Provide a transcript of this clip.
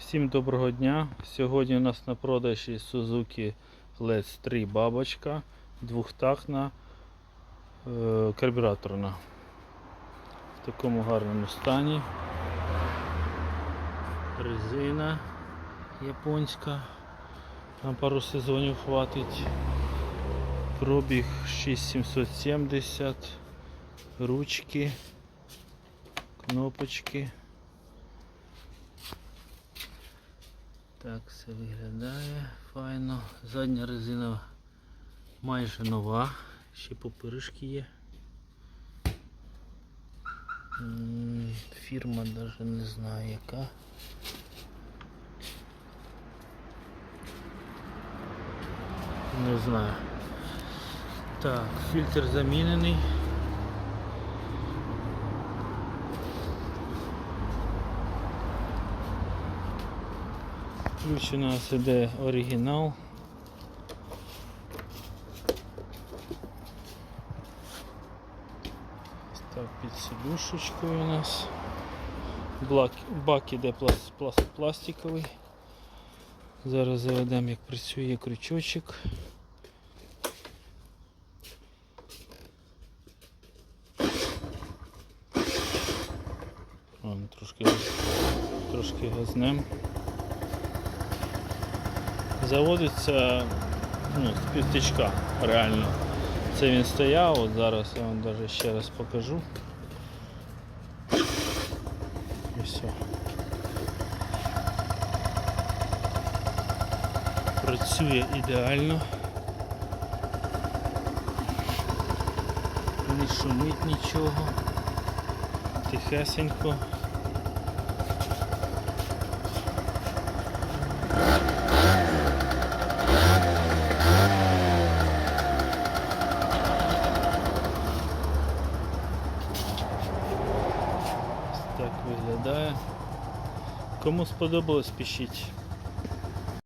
Всім доброго дня. Сьогодні у нас на продажі Suzuki LEDS 3 бабочка, двохтахна, е, карбюраторна. В такому гарному стані. Резина японська. На пару сезонів хватить. Пробіг 6770, ручки, кнопочки. Так все виглядає файно. Задня резина майже нова, ще попиришки є. Фірма навіть не знаю яка. Не знаю. Так, фільтр замінений. Ключ у нас іде оригінал. Ось Так, під сидушечкою у нас. Блак, бак іде пласт, пласт, пластиковий. Зараз заведемо, як працює крючочок. Вон, трошки, трошки газнем. Заводиться ну, з півтичка, реально. Це він стояв, от зараз я вам даже ще раз покажу. І все. Працює ідеально. Не шумить нічого. Тихесенько. Так виглядає. Кому сподобалось, пишіть.